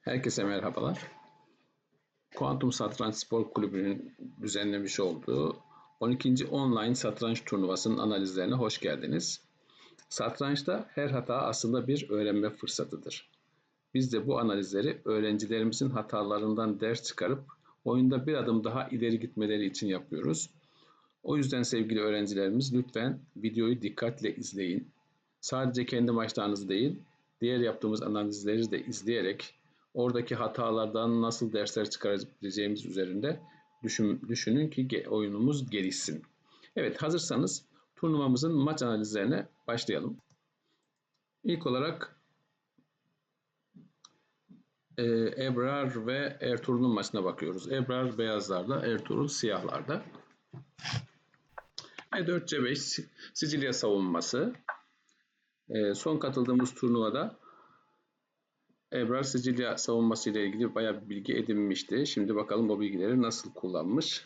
Herkese merhabalar. Kuantum Satranç Spor Kulübü'nün düzenlemiş olduğu 12. online satranç turnuvasının analizlerine hoş geldiniz. Satrançta her hata aslında bir öğrenme fırsatıdır. Biz de bu analizleri öğrencilerimizin hatalarından ders çıkarıp oyunda bir adım daha ileri gitmeleri için yapıyoruz. O yüzden sevgili öğrencilerimiz lütfen videoyu dikkatle izleyin. Sadece kendi maçlarınızı değil, diğer yaptığımız analizleri de izleyerek oradaki hatalardan nasıl dersler çıkarabileceğimiz üzerinde düşün, düşünün ki oyunumuz gelişsin. Evet hazırsanız turnuvamızın maç analizlerine başlayalım. İlk olarak e, Ebrar ve Ertuğrul'un maçına bakıyoruz. Ebrar beyazlarda, Ertuğrul siyahlarda. E, 4C5 Sicilya savunması. E, son katıldığımız turnuvada Ebrar Sicilya savunması ile ilgili bayağı bir bilgi edinmişti. Şimdi bakalım o bilgileri nasıl kullanmış.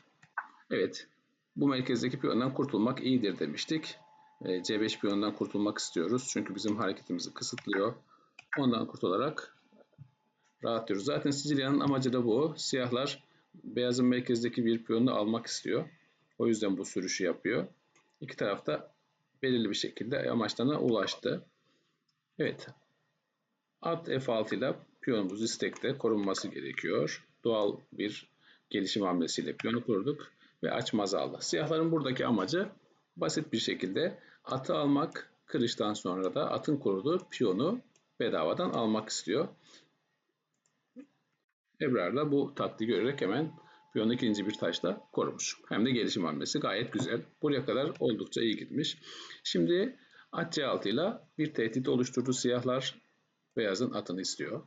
Evet, bu merkezdeki piyondan kurtulmak iyidir demiştik. E, C5 piyondan kurtulmak istiyoruz. Çünkü bizim hareketimizi kısıtlıyor. Ondan kurtularak rahatlıyoruz. Zaten Sicilya'nın amacı da bu. Siyahlar beyazın merkezdeki bir piyonu almak istiyor. O yüzden bu sürüşü yapıyor. İki tarafta belirli bir şekilde amaçlarına ulaştı. Evet, At F6 ile piyonumuz istekte korunması gerekiyor. Doğal bir gelişim hamlesiyle piyonu kurduk ve açmaz aldı. Siyahların buradaki amacı basit bir şekilde atı almak, kırıştan sonra da atın kurduğu piyonu bedavadan almak istiyor. Ebrar da bu tatlı görerek hemen piyonu ikinci bir taşla korumuş. Hem de gelişim hamlesi gayet güzel. Buraya kadar oldukça iyi gitmiş. Şimdi at C6 ile bir tehdit oluşturdu siyahlar. Beyazın atını istiyor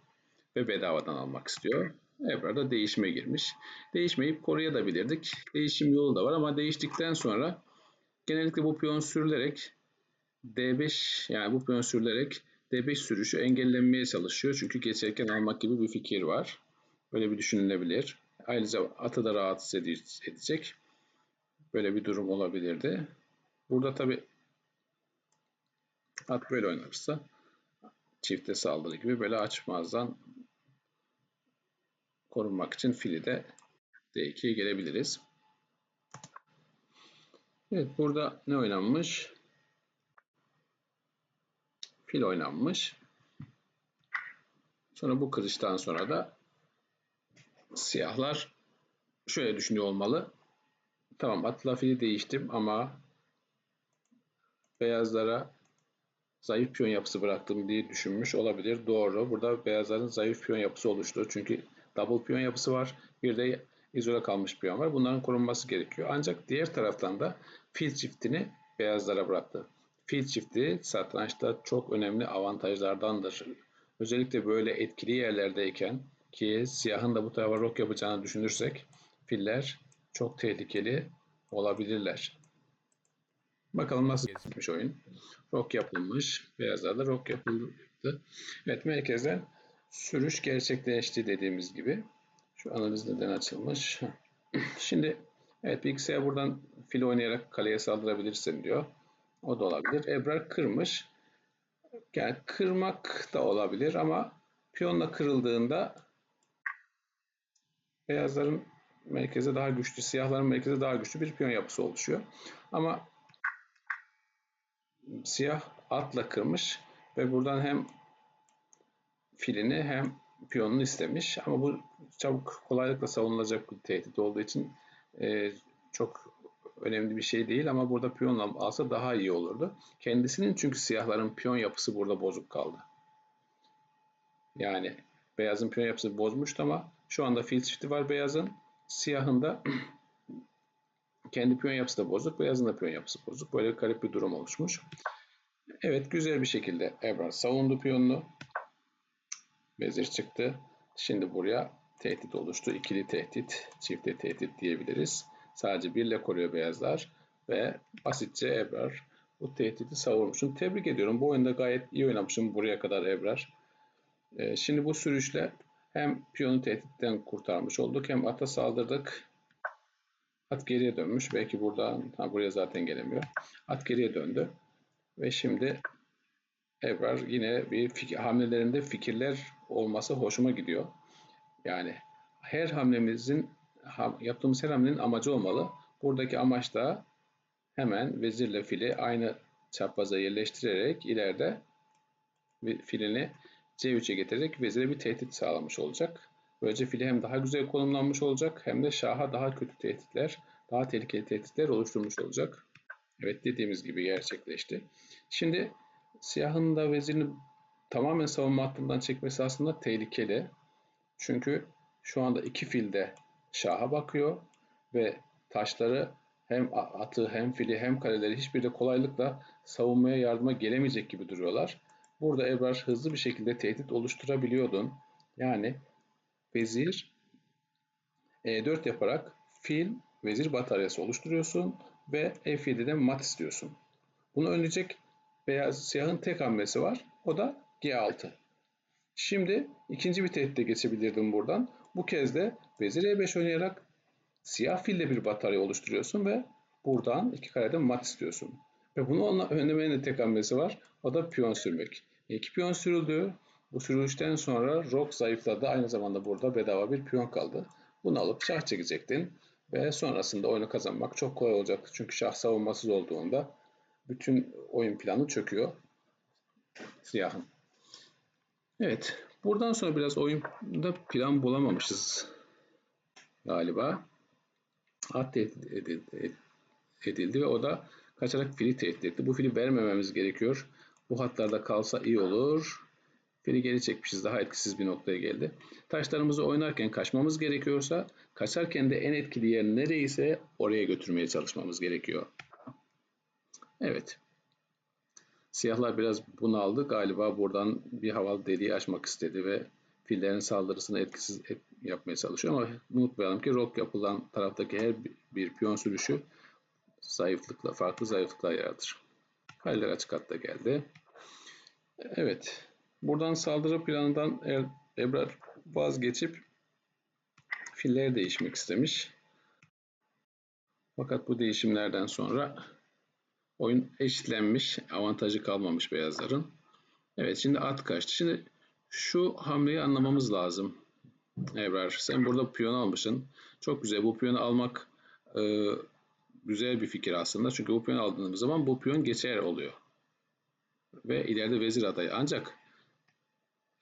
ve bedavadan almak istiyor. Ebrar da değişime girmiş. Değişmeyip koruyabilirdik. Değişim yolu da var ama değiştikten sonra genellikle bu piyon sürülerek D5 yani bu piyon sürülerek D5 sürüşü engellenmeye çalışıyor. Çünkü geçerken almak gibi bir fikir var. Böyle bir düşünülebilir. Ayrıca atı da rahatsız edecek. Böyle bir durum olabilirdi. Burada tabi at böyle oynarsa çifte saldırı gibi böyle açmazdan korunmak için fili de D2'ye gelebiliriz. Evet burada ne oynanmış? Fil oynanmış. Sonra bu kırıştan sonra da siyahlar şöyle düşünüyor olmalı. Tamam atla fili değiştim ama beyazlara zayıf piyon yapısı bıraktım diye düşünmüş olabilir. Doğru. Burada beyazların zayıf piyon yapısı oluştu. Çünkü double piyon yapısı var. Bir de izole kalmış piyon var. Bunların korunması gerekiyor. Ancak diğer taraftan da fil çiftini beyazlara bıraktı. Fil çifti satrançta çok önemli avantajlardandır. Özellikle böyle etkili yerlerdeyken ki siyahın da bu tarafa rok yapacağını düşünürsek filler çok tehlikeli olabilirler. Bakalım nasıl geçmiş oyun. Rock yapılmış. Beyazlarda rock yapıldı. Evet merkezden sürüş gerçekleşti dediğimiz gibi. Şu analiz neden açılmış. Şimdi evet bilgisayar buradan fil oynayarak kaleye saldırabilirsin diyor. O da olabilir. Ebrar kırmış. Yani kırmak da olabilir ama piyonla kırıldığında beyazların merkeze daha güçlü, siyahların merkeze daha güçlü bir piyon yapısı oluşuyor. Ama siyah atla kırmış ve buradan hem filini hem piyonunu istemiş. Ama bu çabuk kolaylıkla savunulacak bir tehdit olduğu için e, çok önemli bir şey değil ama burada piyon alsa daha iyi olurdu. Kendisinin çünkü siyahların piyon yapısı burada bozuk kaldı. Yani beyazın piyon yapısı bozmuştu ama şu anda fil çifti var beyazın. Siyahın da kendi piyon yapısı da bozuk, beyazın da piyon yapısı bozuk. Böyle garip bir durum oluşmuş. Evet güzel bir şekilde Ebrar savundu piyonunu. Vezir çıktı. Şimdi buraya tehdit oluştu. İkili tehdit, çifte tehdit diyebiliriz. Sadece birle koruyor beyazlar ve basitçe Ebrar bu tehdidi savurmuşsun. Tebrik ediyorum. Bu oyunda gayet iyi oynamışım buraya kadar Ebrar. Ee, şimdi bu sürüşle hem piyonu tehditten kurtarmış olduk hem ata saldırdık. At geriye dönmüş. Belki buradan, ha buraya zaten gelemiyor. At geriye döndü. Ve şimdi Ebrar yine bir fikir, hamlelerinde fikirler olması hoşuma gidiyor. Yani her hamlemizin yaptığımız her hamlenin amacı olmalı. Buradaki amaç da hemen vezirle fili aynı çapraza yerleştirerek ileride filini C3'e getirerek vezire bir tehdit sağlamış olacak. Böylece fili hem daha güzel konumlanmış olacak hem de şaha daha kötü tehditler, daha tehlikeli tehditler oluşturmuş olacak. Evet dediğimiz gibi gerçekleşti. Şimdi siyahın da vezirini tamamen savunma hattından çekmesi aslında tehlikeli. Çünkü şu anda iki fil de şaha bakıyor ve taşları hem atı hem fili hem kaleleri hiçbir de kolaylıkla savunmaya yardıma gelemeyecek gibi duruyorlar. Burada Ebrar hızlı bir şekilde tehdit oluşturabiliyordun. Yani vezir E4 yaparak fil vezir bataryası oluşturuyorsun ve F7'de mat istiyorsun. Bunu önleyecek beyaz siyahın tek hamlesi var. O da G6. Şimdi ikinci bir tehditte geçebilirdim buradan. Bu kez de vezir E5 oynayarak siyah fille bir batarya oluşturuyorsun ve buradan iki karede mat istiyorsun. Ve bunu önlemenin de tek hamlesi var. O da piyon sürmek. İki piyon sürüldü. Bu sürülüşten sonra rok zayıfladı. Aynı zamanda burada bedava bir piyon kaldı. Bunu alıp şah çekecektin. Ve sonrasında oyunu kazanmak çok kolay olacaktı. Çünkü şah savunmasız olduğunda bütün oyun planı çöküyor siyahın. Evet. Buradan sonra biraz oyunda plan bulamamışız galiba. At edildi, edildi ve o da kaçarak fili tehdit etti. Bu fili vermememiz gerekiyor. Bu hatlarda kalsa iyi olur. Fili geri çekmişiz. Daha etkisiz bir noktaya geldi. Taşlarımızı oynarken kaçmamız gerekiyorsa kaçarken de en etkili yer nereyse oraya götürmeye çalışmamız gerekiyor. Evet. Siyahlar biraz bunaldı. Galiba buradan bir havalı deliği açmak istedi ve fillerin saldırısını etkisiz et, yapmaya çalışıyor ama unutmayalım ki rok yapılan taraftaki her bir piyon sürüşü zayıflıkla, farklı zayıflıklar yaratır. Kaleler açık hatta geldi. Evet. Buradan saldırı planından Ebrar vazgeçip filleri değişmek istemiş. Fakat bu değişimlerden sonra oyun eşitlenmiş. Avantajı kalmamış beyazların. Evet şimdi at kaçtı. Şimdi şu hamleyi anlamamız lazım. Ebrar sen burada piyon almışsın. Çok güzel. Bu piyonu almak e, güzel bir fikir aslında. Çünkü bu piyon aldığımız zaman bu piyon geçer oluyor. Ve ileride vezir adayı. Ancak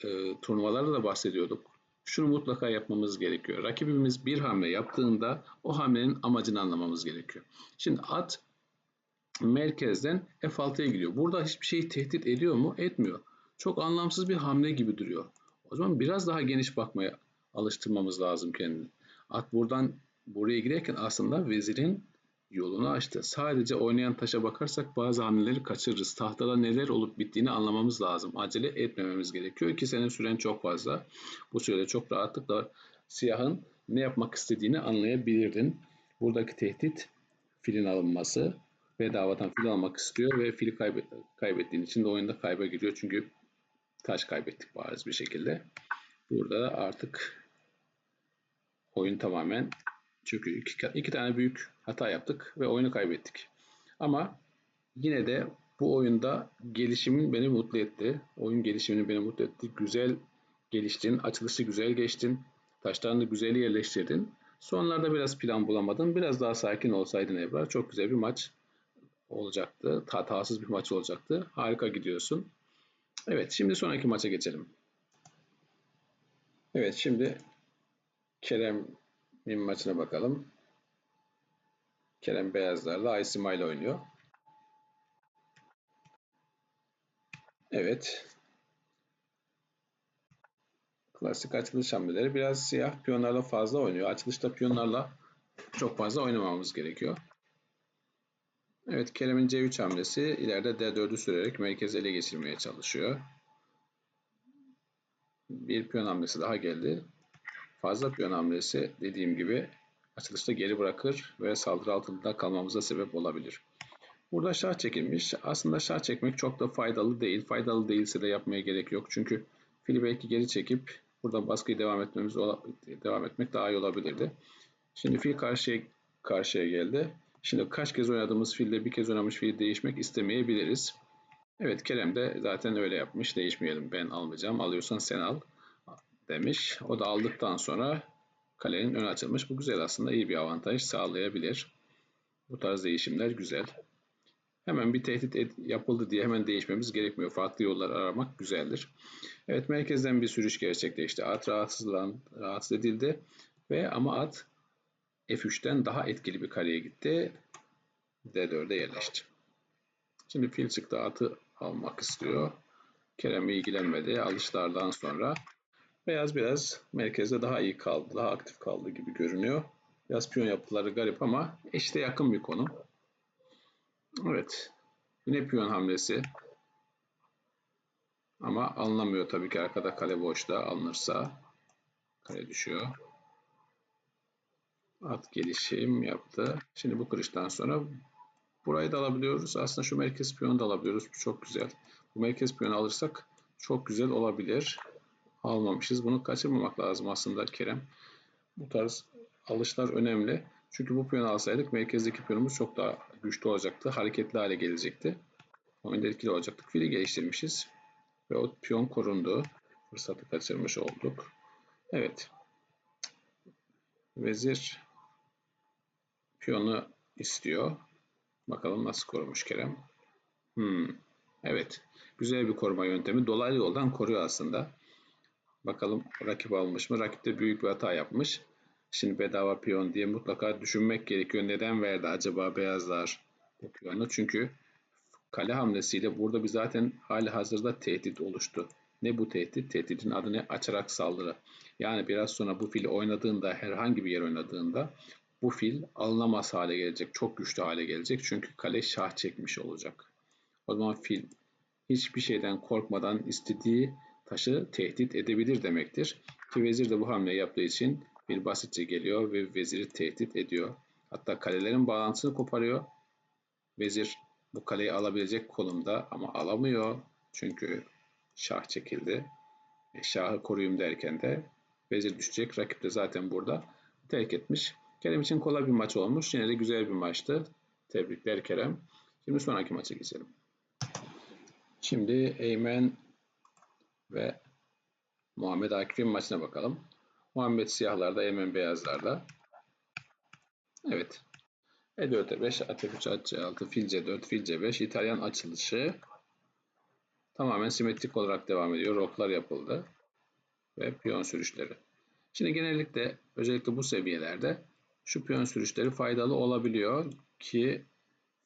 e, turnuvalarda da bahsediyorduk. Şunu mutlaka yapmamız gerekiyor. Rakibimiz bir hamle yaptığında o hamlenin amacını anlamamız gerekiyor. Şimdi at merkezden F6'ya gidiyor. Burada hiçbir şeyi tehdit ediyor mu? Etmiyor. Çok anlamsız bir hamle gibi duruyor. O zaman biraz daha geniş bakmaya alıştırmamız lazım kendini. At buradan buraya girerken aslında vezirin yolunu açtı. Sadece oynayan taşa bakarsak bazı hamleleri kaçırırız. Tahtada neler olup bittiğini anlamamız lazım. Acele etmememiz gerekiyor. İki sene süren çok fazla. Bu sürede çok rahatlıkla siyahın ne yapmak istediğini anlayabilirdin. Buradaki tehdit filin alınması. Bedavadan fil almak istiyor ve fili kaybet, kaybettiğin için de oyunda kayba giriyor. Çünkü taş kaybettik bariz bir şekilde. Burada artık oyun tamamen çünkü iki, iki tane büyük hata yaptık ve oyunu kaybettik. Ama yine de bu oyunda gelişimin beni mutlu etti. Oyun gelişimini beni mutlu etti. Güzel geliştin, açılışı güzel geçtin, taşlarını güzel yerleştirdin. Sonlarda biraz plan bulamadın. Biraz daha sakin olsaydın Ebrar çok güzel bir maç olacaktı. Hatasız bir maç olacaktı. Harika gidiyorsun. Evet şimdi sonraki maça geçelim. Evet şimdi Kerem'in maçına bakalım. Kerem Beyazlar'la Aysima ile oynuyor. Evet. Klasik açılış hamleleri biraz siyah piyonlarla fazla oynuyor. Açılışta piyonlarla çok fazla oynamamız gerekiyor. Evet Kerem'in C3 hamlesi ileride D4'ü sürerek merkezi ele geçirmeye çalışıyor. Bir piyon hamlesi daha geldi. Fazla piyon hamlesi dediğim gibi açılışta geri bırakır ve saldırı altında kalmamıza sebep olabilir. Burada şah çekilmiş. Aslında şah çekmek çok da faydalı değil. Faydalı değilse de yapmaya gerek yok. Çünkü fili belki geri çekip burada baskıyı devam etmemiz devam etmek daha iyi olabilirdi. Şimdi fil karşıya karşıya geldi. Şimdi kaç kez oynadığımız filde bir kez oynamış fili değişmek istemeyebiliriz. Evet Kerem de zaten öyle yapmış. Değişmeyelim ben almayacağım. Alıyorsan sen al demiş. O da aldıktan sonra kalenin önü açılmış. Bu güzel aslında iyi bir avantaj sağlayabilir. Bu tarz değişimler güzel. Hemen bir tehdit yapıldı diye hemen değişmemiz gerekmiyor. Farklı yollar aramak güzeldir. Evet merkezden bir sürüş gerçekleşti. At rahatsızlan, rahatsız edildi ve ama at F3'ten daha etkili bir kareye gitti. D4'e yerleşti. Şimdi fil çıktı atı almak istiyor. Kerem ilgilenmedi. Alışlardan sonra beyaz biraz merkezde daha iyi kaldı. Daha aktif kaldı gibi görünüyor. Biraz piyon yapıları garip ama eşite yakın bir konu. Evet. Yine piyon hamlesi. Ama alınamıyor tabii ki arkada kale boşta alınırsa kale düşüyor. At gelişim yaptı. Şimdi bu kırıştan sonra burayı da alabiliyoruz. Aslında şu merkez piyonu da alabiliyoruz. Bu çok güzel. Bu merkez piyonu alırsak çok güzel olabilir. Almamışız. Bunu kaçırmamak lazım aslında Kerem. Bu tarz alışlar önemli. Çünkü bu piyonu alsaydık merkezdeki piyonumuz çok daha güçlü olacaktı. Hareketli hale gelecekti. Oyunda etkili olacaktık. Fili geliştirmişiz. Ve o piyon korundu. Fırsatı kaçırmış olduk. Evet. Vezir piyonu istiyor. Bakalım nasıl korumuş Kerem. Hmm. Evet. Güzel bir koruma yöntemi. Dolaylı yoldan koruyor aslında. Bakalım rakip almış mı? Rakip de büyük bir hata yapmış. Şimdi bedava piyon diye mutlaka düşünmek gerekiyor. Neden verdi acaba beyazlar bu piyonu? Çünkü kale hamlesiyle burada bir zaten hali hazırda tehdit oluştu. Ne bu tehdit? Tehditin adı ne? Açarak saldırı. Yani biraz sonra bu fili oynadığında, herhangi bir yer oynadığında bu fil alınamaz hale gelecek. Çok güçlü hale gelecek. Çünkü kale şah çekmiş olacak. O zaman fil hiçbir şeyden korkmadan istediği taşı tehdit edebilir demektir. Ki vezir de bu hamleyi yaptığı için bir basitçe geliyor ve veziri tehdit ediyor. Hatta kalelerin bağlantısını koparıyor. Vezir bu kaleyi alabilecek konumda ama alamıyor. Çünkü şah çekildi. E, şahı koruyayım derken de vezir düşecek. Rakip de zaten burada terk etmiş. Kerem için kolay bir maç olmuş. Yine de güzel bir maçtı. Tebrikler Kerem. Şimdi sonraki maça geçelim. Şimdi Eymen ve Muhammed Akif'in maçına bakalım. Muhammed siyahlarda, Eymen beyazlarda. Evet. E4, E5, At3, At6, Fil C4, Fil C5, İtalyan açılışı tamamen simetrik olarak devam ediyor. Roklar yapıldı ve piyon sürüşleri. Şimdi genellikle özellikle bu seviyelerde şu piyon sürüşleri faydalı olabiliyor ki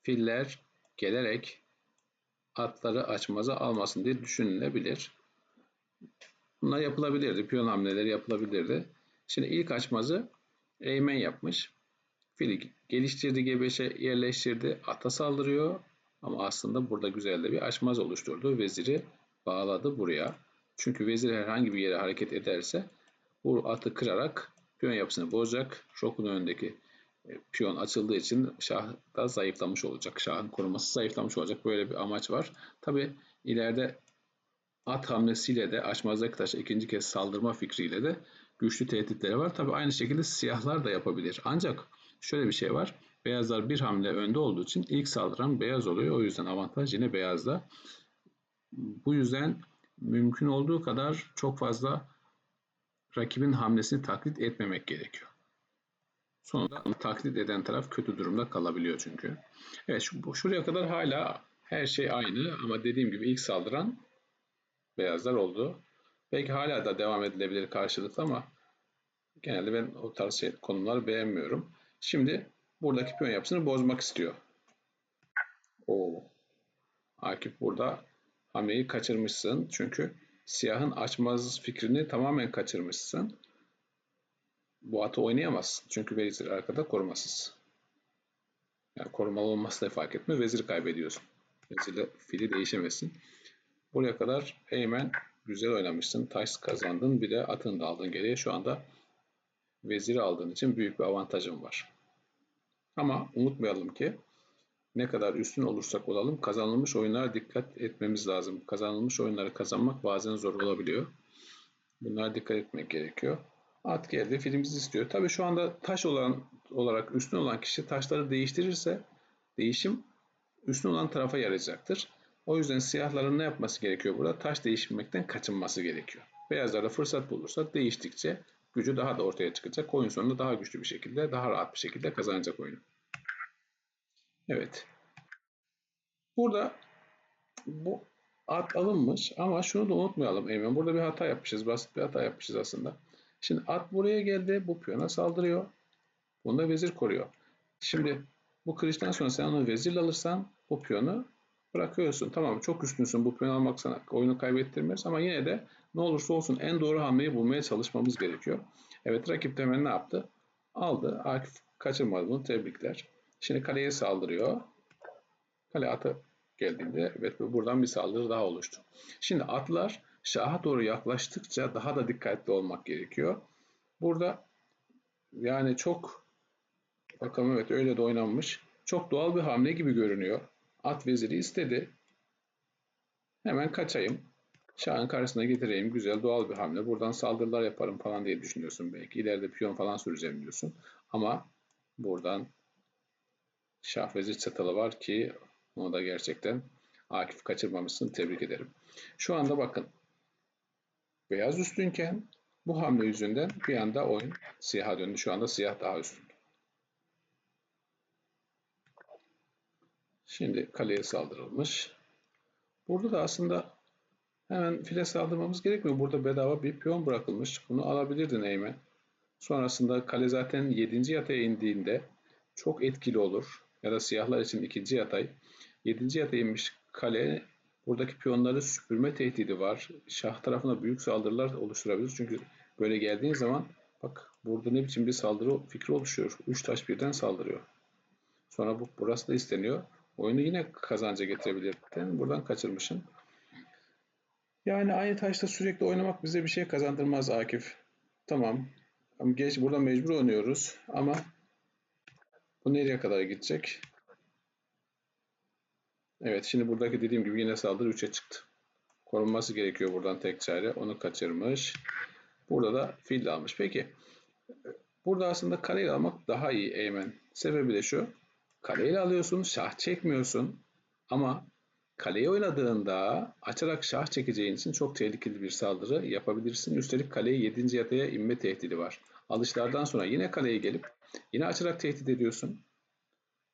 filler gelerek atları açmaza almasın diye düşünülebilir. Bunlar yapılabilirdi. Piyon hamleleri yapılabilirdi. Şimdi ilk açmazı Eymen yapmış. Fili geliştirdi, G5'e yerleştirdi. Ata saldırıyor. Ama aslında burada güzel de bir açmaz oluşturdu. Veziri bağladı buraya. Çünkü vezir herhangi bir yere hareket ederse bu atı kırarak piyon yapısını bozacak. Şokun önündeki piyon açıldığı için şah da zayıflamış olacak. Şahın koruması zayıflamış olacak. Böyle bir amaç var. Tabi ileride at hamlesiyle de açmazdaki taşa ikinci kez saldırma fikriyle de güçlü tehditleri var. Tabi aynı şekilde siyahlar da yapabilir. Ancak şöyle bir şey var. Beyazlar bir hamle önde olduğu için ilk saldıran beyaz oluyor. O yüzden avantaj yine beyazda. Bu yüzden mümkün olduğu kadar çok fazla rakibin hamlesini taklit etmemek gerekiyor. Sonunda taklit eden taraf kötü durumda kalabiliyor çünkü. Evet şu, şuraya kadar hala her şey aynı ama dediğim gibi ilk saldıran beyazlar oldu. Belki hala da devam edilebilir karşılıklı ama genelde ben o tarz şey, konuları beğenmiyorum. Şimdi buradaki piyon yapısını bozmak istiyor. Oo. Akif burada hamleyi kaçırmışsın. Çünkü siyahın açmaz fikrini tamamen kaçırmışsın. Bu atı oynayamazsın. Çünkü vezir arkada korumasız. Yani korumalı olması da fark etmiyor. Vezir kaybediyorsun. Vezirle fili değişemezsin. Buraya kadar Eymen güzel oynamışsın. Taş kazandın. Bir de atını da aldın geriye. Şu anda veziri aldığın için büyük bir avantajın var. Ama unutmayalım ki ne kadar üstün olursak olalım kazanılmış oyunlara dikkat etmemiz lazım. Kazanılmış oyunları kazanmak bazen zor olabiliyor. Bunlara dikkat etmek gerekiyor. At geldi, filimizi istiyor. Tabii şu anda taş olan olarak üstün olan kişi taşları değiştirirse değişim üstün olan tarafa yarayacaktır. O yüzden siyahların ne yapması gerekiyor burada? Taş değiştirmekten kaçınması gerekiyor. Beyazlar da fırsat bulursa değiştikçe gücü daha da ortaya çıkacak. Oyun sonunda daha güçlü bir şekilde, daha rahat bir şekilde kazanacak oyunu. Evet. Burada bu at alınmış ama şunu da unutmayalım Eymen. Burada bir hata yapmışız. Basit bir hata yapmışız aslında. Şimdi at buraya geldi. Bu piyona saldırıyor. Bunda vezir koruyor. Şimdi bu kılıçtan sonra sen onu vezirle alırsan bu piyonu bırakıyorsun. Tamam çok üstünsün bu piyon almak sana oyunu kaybettirmez ama yine de ne olursa olsun en doğru hamleyi bulmaya çalışmamız gerekiyor. Evet rakip de hemen ne yaptı? Aldı. Akif kaçırmadı bunu. Tebrikler. Şimdi kaleye saldırıyor. Kale atı geldiğinde evet buradan bir saldırı daha oluştu. Şimdi atlar şaha doğru yaklaştıkça daha da dikkatli olmak gerekiyor. Burada yani çok bakalım evet öyle de oynanmış. Çok doğal bir hamle gibi görünüyor. At veziri istedi. Hemen kaçayım. Şahın karşısına getireyim. Güzel doğal bir hamle. Buradan saldırılar yaparım falan diye düşünüyorsun belki. İleride piyon falan süreceğim diyorsun. Ama buradan şah vezir çatalı var ki onu da gerçekten Akif kaçırmamışsın. Tebrik ederim. Şu anda bakın. Beyaz üstünken bu hamle yüzünden bir anda oyun siyaha döndü. Şu anda siyah daha üstün. Şimdi kaleye saldırılmış. Burada da aslında hemen file saldırmamız gerekmiyor. Burada bedava bir piyon bırakılmış. Bunu alabilirdin Eymen. Sonrasında kale zaten 7. yataya indiğinde çok etkili olur. Ya da siyahlar için ikinci yatay. 7. yataya inmiş kale buradaki piyonları süpürme tehdidi var. Şah tarafına büyük saldırılar oluşturabilir. Çünkü böyle geldiğin zaman bak burada ne biçim bir saldırı fikri oluşuyor. 3 taş birden saldırıyor. Sonra bu burası da isteniyor. Oyunu yine kazanca getirebilirdin. Buradan kaçırmışsın. Yani aynı taşta sürekli oynamak bize bir şey kazandırmaz Akif. Tamam. Geç burada mecbur oynuyoruz ama bu nereye kadar gidecek? Evet şimdi buradaki dediğim gibi yine saldırı 3'e çıktı. Korunması gerekiyor buradan tek çare. Onu kaçırmış. Burada da fil almış. Peki burada aslında kareyle almak daha iyi Eymen. Sebebi de şu. Kaleyle alıyorsun, şah çekmiyorsun. Ama kaleyi oynadığında açarak şah çekeceğin için çok tehlikeli bir saldırı yapabilirsin. Üstelik kaleyi 7. yataya inme tehdidi var. Alışlardan sonra yine kaleye gelip yine açarak tehdit ediyorsun.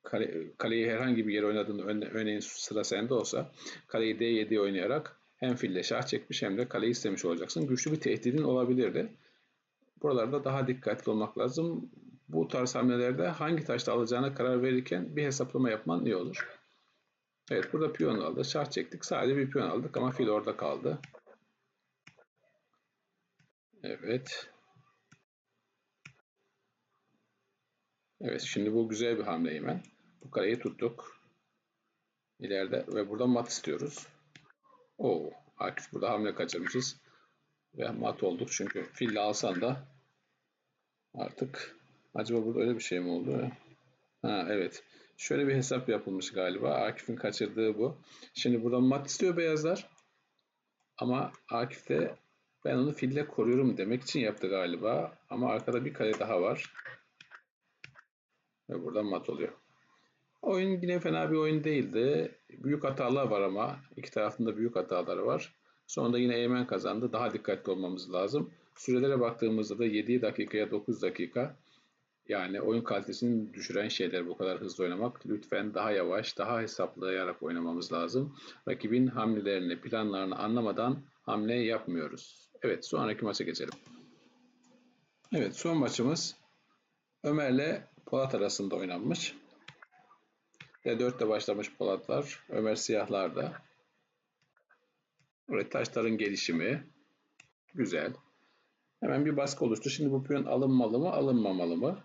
Kale, kaleyi herhangi bir yere oynadığında örneğin sıra sende olsa kaleyi D7 oynayarak hem fille şah çekmiş hem de kaleyi istemiş olacaksın. Güçlü bir tehdidin olabilirdi. Buralarda daha dikkatli olmak lazım bu tarz hamlelerde hangi taşta alacağına karar verirken bir hesaplama yapman iyi olur. Evet burada piyon aldı. Şah çektik. Sadece bir piyon aldık ama fil orada kaldı. Evet. Evet şimdi bu güzel bir hamle hemen. Bu kareyi tuttuk. İleride ve burada mat istiyoruz. Oo, Akif burada hamle kaçırmışız. Ve mat olduk çünkü fille alsan da artık Acaba burada öyle bir şey mi oldu? Ha evet. Şöyle bir hesap yapılmış galiba. Akif'in kaçırdığı bu. Şimdi burada mat istiyor beyazlar. Ama Akif de ben onu fille koruyorum demek için yaptı galiba. Ama arkada bir kare daha var. Ve buradan mat oluyor. Oyun yine fena bir oyun değildi. Büyük hatalar var ama. iki tarafında büyük hataları var. Sonunda yine Eymen kazandı. Daha dikkatli olmamız lazım. Sürelere baktığımızda da 7 dakikaya 9 dakika. Yani oyun kalitesini düşüren şeyler bu kadar hızlı oynamak. Lütfen daha yavaş, daha hesaplayarak oynamamız lazım. Rakibin hamlelerini, planlarını anlamadan hamle yapmıyoruz. Evet, sonraki maça geçelim. Evet, son maçımız Ömer'le Polat arasında oynanmış. D4'te başlamış Polatlar, Ömer siyahlarda. Evet, taşların gelişimi. Güzel. Hemen bir baskı oluştu. Şimdi bu piyon alınmalı mı, alınmamalı mı?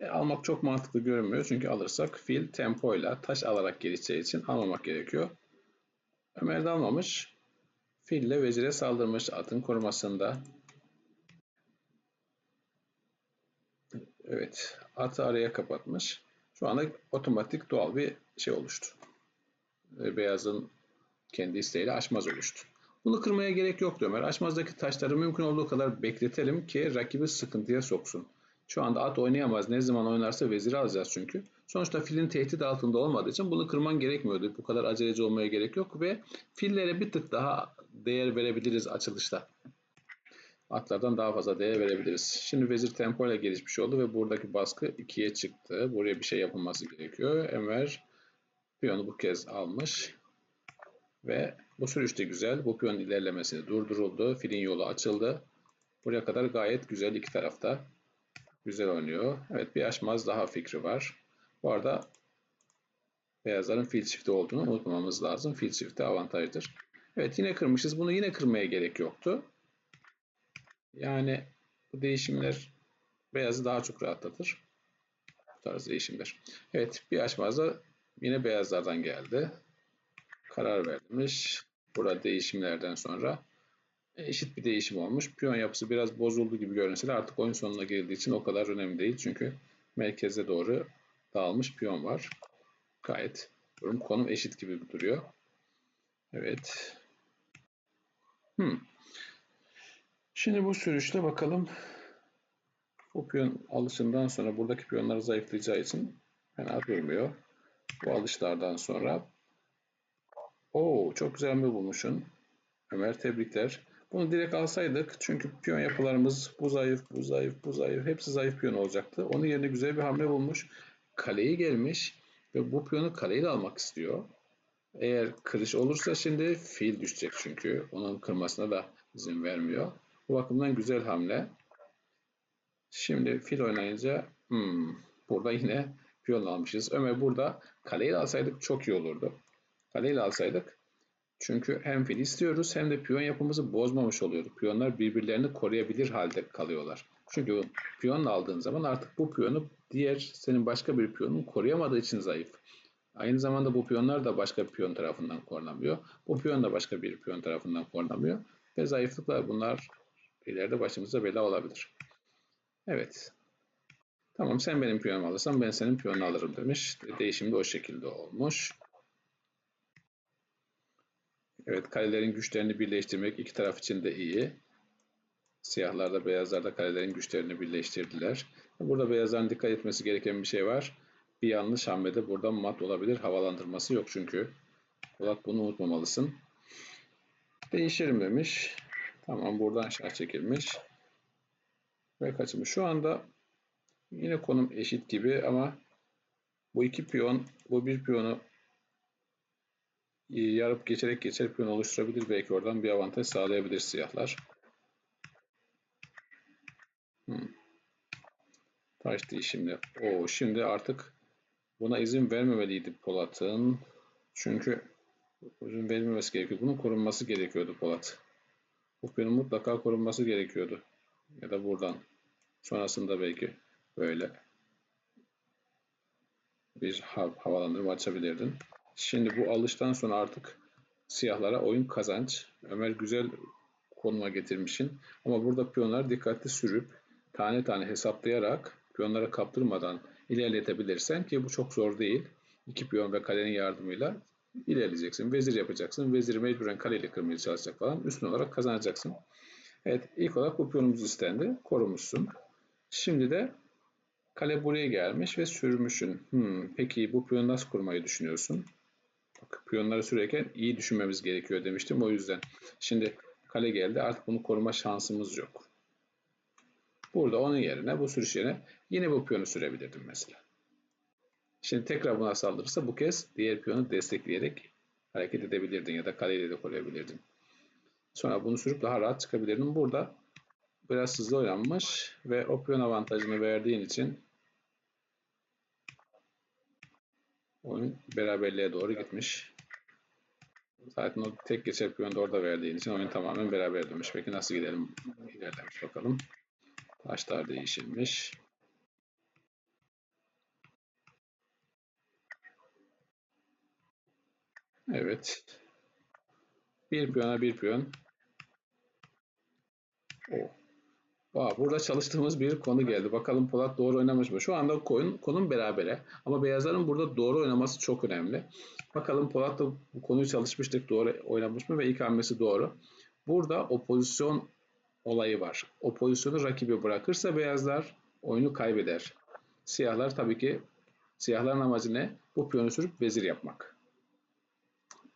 E, almak çok mantıklı görünmüyor çünkü alırsak fil tempoyla taş alarak gelişeceği için almamak gerekiyor. Ömer de almamış. Fille vezire saldırmış atın korumasında. Evet, atı araya kapatmış. Şu anda otomatik doğal bir şey oluştu. E, beyazın kendi isteğiyle açmaz oluştu. Bunu kırmaya gerek yok Ömer. Açmazdaki taşları mümkün olduğu kadar bekletelim ki rakibi sıkıntıya soksun. Şu anda at oynayamaz. Ne zaman oynarsa veziri alacağız çünkü. Sonuçta filin tehdit altında olmadığı için bunu kırman gerekmiyordu. Bu kadar aceleci olmaya gerek yok ve fillere bir tık daha değer verebiliriz açılışta. Atlardan daha fazla değer verebiliriz. Şimdi vezir tempo ile gelişmiş oldu ve buradaki baskı 2'ye çıktı. Buraya bir şey yapılması gerekiyor. Enver piyonu bu kez almış. Ve bu sürüş de güzel. Bu piyon ilerlemesini durduruldu. Filin yolu açıldı. Buraya kadar gayet güzel iki tarafta. Güzel oynuyor. Evet bir aşmaz daha fikri var. Bu arada beyazların fil çifti olduğunu unutmamamız lazım. Fil çifti avantajdır. Evet yine kırmışız. Bunu yine kırmaya gerek yoktu. Yani bu değişimler beyazı daha çok rahatlatır. Bu tarz değişimler. Evet bir aşmazda yine beyazlardan geldi. Karar vermiş. Burada değişimlerden sonra eşit bir değişim olmuş. Piyon yapısı biraz bozuldu gibi görünse de artık oyun sonuna geldiği için o kadar önemli değil. Çünkü merkeze doğru dağılmış piyon var. Gayet durum konum eşit gibi duruyor. Evet. Hmm. Şimdi bu sürüşte bakalım bu piyon alışından sonra buradaki piyonlar zayıflayacağı için fena durmuyor. Bu alışlardan sonra Oo çok güzel bir bulmuşsun. Ömer tebrikler. Bunu direkt alsaydık çünkü piyon yapılarımız bu zayıf, bu zayıf, bu zayıf hepsi zayıf piyon olacaktı. Onun yerine güzel bir hamle bulmuş. Kaleyi gelmiş ve bu piyonu kaleyle almak istiyor. Eğer kırış olursa şimdi fil düşecek çünkü. Onun kırmasına da izin vermiyor. Bu bakımdan güzel hamle. Şimdi fil oynayınca hmm, burada yine piyon almışız. Ömer burada kaleyi alsaydık çok iyi olurdu. Kaleyle alsaydık çünkü hem fil istiyoruz hem de piyon yapımızı bozmamış oluyordu. Piyonlar birbirlerini koruyabilir halde kalıyorlar. Çünkü piyonla aldığın zaman artık bu piyonu diğer senin başka bir piyonun koruyamadığı için zayıf. Aynı zamanda bu piyonlar da başka bir piyon tarafından korunamıyor. Bu piyon da başka bir piyon tarafından korunamıyor. Ve zayıflıklar bunlar ileride başımıza bela olabilir. Evet. Tamam sen benim piyonumu alırsan ben senin piyonunu alırım demiş. Değişim de o şekilde olmuş. Evet kalelerin güçlerini birleştirmek iki taraf için de iyi. Siyahlarda beyazlarda kalelerin güçlerini birleştirdiler. Burada beyazların dikkat etmesi gereken bir şey var. Bir yanlış hamlede burada mat olabilir. Havalandırması yok çünkü. Polat bunu unutmamalısın. Değişirim demiş. Tamam buradan şah çekilmiş. Ve kaçmış. Şu anda yine konum eşit gibi ama bu iki piyon bu bir piyonu yarıp geçerek geçer piyon oluşturabilir. Belki oradan bir avantaj sağlayabilir siyahlar. Hmm. Taş değişimli. O şimdi artık buna izin vermemeliydi Polat'ın. Çünkü izin verilmemesi gerekiyordu. Bunun korunması gerekiyordu Polat. Bu piyonun mutlaka korunması gerekiyordu. Ya da buradan. Sonrasında belki böyle bir havalandırma açabilirdin. Şimdi bu alıştan sonra artık siyahlara oyun kazanç. Ömer güzel konuma getirmişin. Ama burada piyonları dikkatli sürüp tane tane hesaplayarak piyonlara kaptırmadan ilerletebilirsen ki bu çok zor değil. İki piyon ve kalenin yardımıyla ilerleyeceksin. Vezir yapacaksın. Veziri mecburen kaleyle kırmaya çalışacak falan. Üstün olarak kazanacaksın. Evet ilk olarak bu piyonumuz istendi. Korumuşsun. Şimdi de kale buraya gelmiş ve sürmüşsün. Hmm, peki bu piyonu nasıl kurmayı düşünüyorsun? Piyonları sürerken iyi düşünmemiz gerekiyor demiştim. O yüzden şimdi kale geldi. Artık bunu koruma şansımız yok. Burada onun yerine bu sürüş yerine yine bu piyonu sürebilirdim mesela. Şimdi tekrar buna saldırırsa bu kez diğer piyonu destekleyerek hareket edebilirdin ya da kaleyle de koruyabilirdin. Sonra bunu sürüp daha rahat çıkabilirdin. Burada biraz hızlı oynanmış ve o piyon avantajını verdiğin için oyun beraberliğe doğru gitmiş. Zaten o tek geçer piyon da orada verdiğin için oyun tamamen beraber dönmüş. Peki nasıl gidelim? İlerlemiş bakalım. Taşlar değişilmiş. Evet. Bir piyona bir piyon. Oh. Aa, burada çalıştığımız bir konu geldi. Bakalım Polat doğru oynamış mı? Şu anda konum, konum berabere. Ama beyazların burada doğru oynaması çok önemli. Bakalım Polat da bu konuyu çalışmıştık. Doğru oynamış mı? Ve ilk hamlesi doğru. Burada opozisyon olayı var. O pozisyonu rakibi bırakırsa beyazlar oyunu kaybeder. Siyahlar tabii ki Siyahların amacı ne? Bu piyonu sürüp vezir yapmak.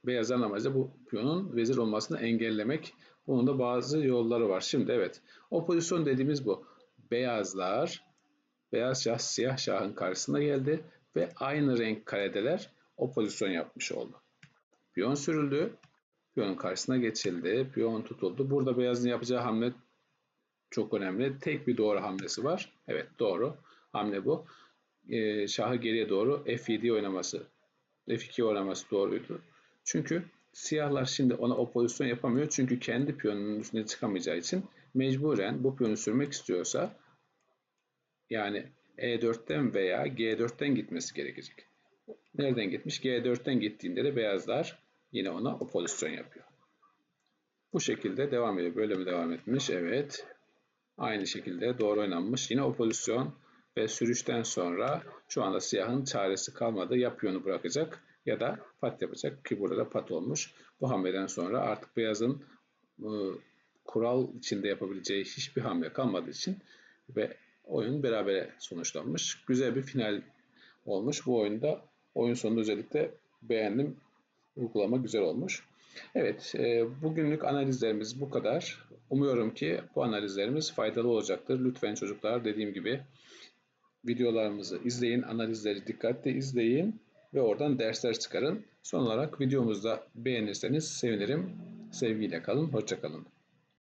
Beyazların amacı bu piyonun vezir olmasını engellemek. Bunun da bazı yolları var. Şimdi evet. O pozisyon dediğimiz bu. Beyazlar, beyaz şah siyah şahın karşısına geldi ve aynı renk karedeler o pozisyon yapmış oldu. Piyon sürüldü. Piyonun karşısına geçildi. Piyon tutuldu. Burada beyazın yapacağı hamle çok önemli. Tek bir doğru hamlesi var. Evet doğru. Hamle bu. Ee, şahı geriye doğru F7 oynaması. F2 oynaması doğruydu. Çünkü siyahlar şimdi ona opozisyon yapamıyor. Çünkü kendi piyonunun üstüne çıkamayacağı için mecburen bu piyonu sürmek istiyorsa yani E4'ten veya G4'ten gitmesi gerekecek. Nereden gitmiş? G4'ten gittiğinde de beyazlar yine ona opozisyon yapıyor. Bu şekilde devam ediyor. Böyle mi devam etmiş? Evet. Aynı şekilde doğru oynanmış. Yine opozisyon ve sürüşten sonra şu anda siyahın çaresi kalmadı. Ya piyonu bırakacak ya da pat yapacak ki burada da pat olmuş. Bu hamleden sonra artık beyazın e, kural içinde yapabileceği hiçbir hamle kalmadığı için ve oyun berabere sonuçlanmış. Güzel bir final olmuş. Bu oyunda oyun sonunda özellikle beğendim. Uygulama güzel olmuş. Evet, e, bugünlük analizlerimiz bu kadar. Umuyorum ki bu analizlerimiz faydalı olacaktır. Lütfen çocuklar dediğim gibi videolarımızı izleyin, analizleri dikkatle izleyin ve oradan dersler çıkarın. Son olarak videomuzu da beğenirseniz sevinirim. Sevgiyle kalın, hoşça kalın.